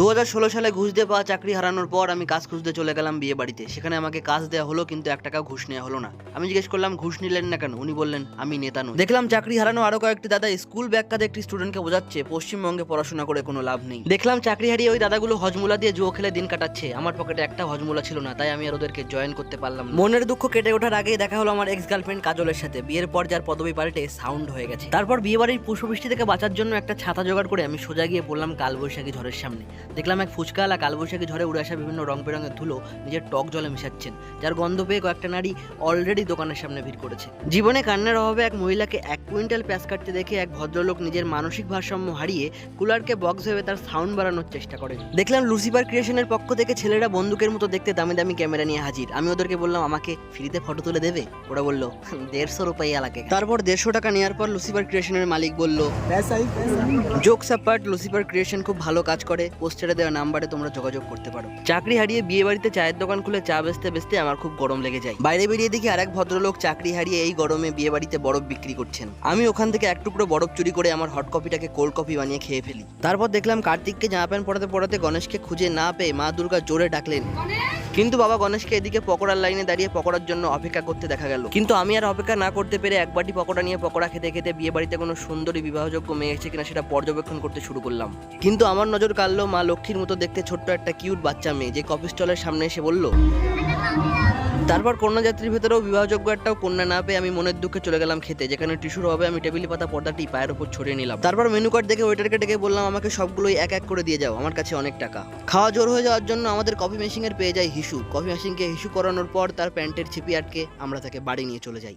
দু হাজার ষোলো সালে ঘুষ দিয়ে পাওয়া চাকরি হারানোর পর আমি কাজ খুঁজতে চলে গেলাম বিয়ে বাড়িতে। সেখানে আমাকে কাজ দেওয়া হলো কিন্তু এক টাকা ঘুষ নেওয়া হলো না। আমি জিজ্ঞেস করলাম, ঘুষ নিলেন না কেন? উনি বললেন, আমি নেতা নই। দেখলাম চাকরি হারানো আরও কয়েকটি দাদা স্কুল ব্যাগ কাঁধে একটি স্টুডেন্টকে বোঝাচ্ছে, পশ্চিমবঙ্গে পড়াশোনা করে কোনো লাভ নেই। দেখলাম চাকরি হারিয়ে ওই দাদাগুলো হজমুলা দিয়ে জুয়ো খেলে দিন কাটাচ্ছে। আমার পকেটে একটা হজমুলা ছিল না, তাই আমি আর ওদেরকে জয়েন করতে পারলাম মনের দুঃখ কেটে ওঠার আগেই দেখা হলো আমার এক্স গার্লফ্রেন্ড কাজলের সাথে। বিয়ের পর যার পদবি পাল্টে সাউন্ড হয়ে গেছে। তারপর বিয়ে বাড়ির পুষ্পবৃষ্টি থেকে বাঁচার জন্য একটা ছাতা জোগাড় করে আমি সোজা গিয়ে পড়লাম কালবৈশাখী ঝড়ের সামনে। দেখলাম এক ফুচকাওয়ালা কালবৈশাখী ঝড়ে উড়ে আসা বিভিন্ন রং বেরঙের ধুলো নিজের টক জলে মিশাচ্ছেন যার গন্ধ পেয়ে কয়েকটা নারী অলরেডি দোকানের সামনে ভিড় করেছে। জীবনে কান্নার অভাবে এক মহিলাকে এক কুইন্টাল প্যাস কাটতে দেখে এক ভদ্রলোক নিজের মানসিক ভারসাম্য হারিয়ে কুলারকে বক্স ভেবে তার সাউন্ড বাড়ানোর চেষ্টা করেন। দেখলাম লুসিফার ক্রিয়েশনের পক্ষ থেকে ছেলেরা বন্দুকের মতো দেখতে দামি দামি ক্যামেরা নিয়ে হাজির। আমি ওদেরকে বললাম আমাকে ফ্রিতে ফটো তুলে দেবে? ওরা বলল দেড়শো রুপাই আলাকে তারপর দেড়শো টাকা নেওয়ার পর লুসিফার ক্রিয়েশনের মালিক বলল জোক সাপার্ট লুসিফার ক্রিয়েশন খুব ভালো কাজ করে পোস্টারে দেওয়া নাম্বারে তোমরা যোগাযোগ করতে পারো। চাকরি হারিয়ে বিয়ে বাড়িতে চায়ের দোকান খুলে চা বেচতে বেচতে আমার খুব গরম লেগে যায়। বাইরে বেরিয়ে দেখি আরেক ভদ্রলোক চাকরি হারিয়ে এই গরমে বিয়ে বাড়িতে বরফ বিক্রি করছেন। আমি ওখান থেকে এক টুকরো বরফ চুরি করে আমার হট কফিটাকে কোল্ড কফি বানিয়ে খেয়ে ফেলি। তারপর দেখলাম কার্তিককে জামা প্যান্ট পরাতে পরাতে গণেশকে খুঁজে না পেয়ে মা দুর্গা জোরে ডাকলেন কিন্তু বাবা গণেশকে এদিকে পকোড়ার লাইনে দাঁড়িয়ে পকোড়ার জন্য অপেক্ষা করতে দেখা গেল। কিন্তু আমি আর অপেক্ষা না করতে পেরে এক বাটি পকোড়া নিয়ে পকোড়া খেতে খেতে বিয়ে বাড়িতে কোনো সুন্দরী বিবাহযোগ্য মেয়ে এসেছে কিনা সেটা পর্যবেক্ষণ করতে শুরু করলাম। কিন্তু আমার নজর কাড়লো মা লক্ষ্মীর মতো দেখতে ছোট্ট একটা কিউট বাচ্চা মেয়ে, যে কফি স্টলের সামনে এসে বলল তারপর কন্যাযাত্রীর ভেতরেও বিবাহযোগ্য একটাও কন্যা না পেয়ে আমি মনের দুঃখে চলে গেলাম খেতে, যেখানে টিস্যুর হবে আমি টেবিলে পাতা পর্দাটি পায়ের উপর ছড়িয়ে নিলাম। তারপর মেনু কার্ড দেখে ওয়েটারকে ডেকে বললাম, আমাকে সবগুলোই এক এক করে দিয়ে যাও, আমার কাছে অনেক টাকা। খাওয়া জোর হয়ে যাওয়ার জন্য আমাদের কফি মেশিনের পেয়ে যায় হিসু। কফি মেশিনকে হিসু করানোর পর তার প্যান্টের ছিপি আটকে আমরা তাকে বাড়ি নিয়ে চলে যাই।